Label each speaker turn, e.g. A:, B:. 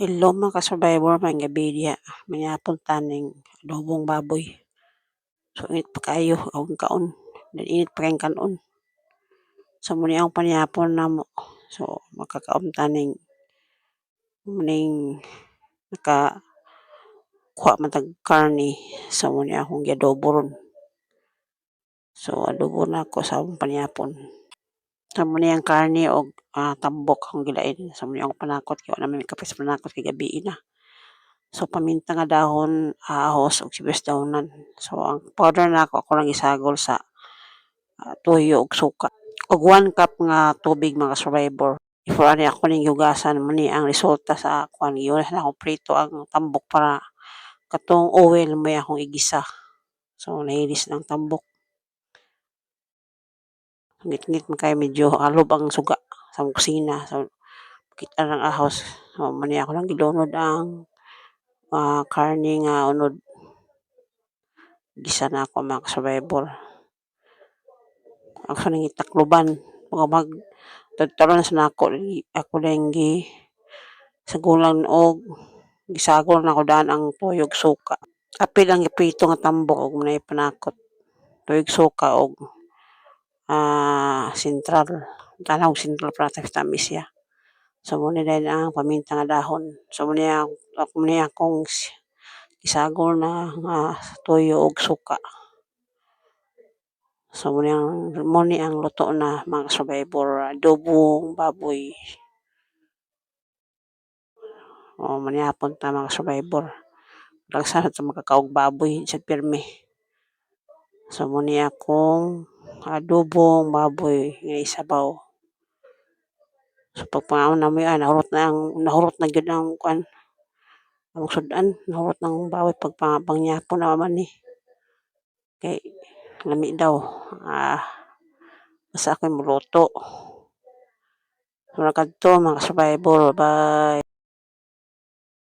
A: Hello mga ka-survivor, may gabi diya. Mayapon taning adobong baboy. So init pa kayo, ang kaon. Init pa kayong kanon. So muna ang paniyapon na mo. So makakaon taning muning naka kuha matag karni so, muna akong giadobo ron. So adobo na ako sa akong paniyapon. Sa muna ang karni o uh, tambok ang gilain. Sa muna akong panakot. Kaya namin kapis panakot kay gabi na. So paminta nga dahon, ahos ug sibuyas dahonan. So ang powder na ako ako lang isagol sa uh, tuyo ug suka. Ug 1 cup nga tubig mga survivor. Before ani ako ning hugasan mo ang resulta sa kuan giyon na ako prito ang tambok para katong oil may akong igisa. So nailis ng tambok. Ngit-ngit man kay medyo alob ang suga sa kusina. So kita ng ahos. So mani ako lang gilunod ang uh, karne nga unod gisa na ako mga survivor ako nang itakloban mga mag tagtaron sa nako ako lang gi sa gulang og gisagol na ko daan ang tuyog suka apil ang iprito nga tambok og munay panakot tuyog suka og ah sentral. Tanaw sentral para tamis siya. So muna dahil ang paminta nga dahon. So muna ako muna akong isagol na nga tuyo og suka. So muna ang muna ang luto na mga survivor adobong baboy. O manihapon ta mga survivor. Lang sana sa makakaog baboy sa pirme so muna akong adobong baboy nga isabaw. So pagpangaon na mo yan nahurot na ang nahurot na gyud ang kuan ang sudan nahurot ng baboy pagpangabang niya po naman ni kay lami daw. Ah basta ako muluto Mura kadto mga survivor bye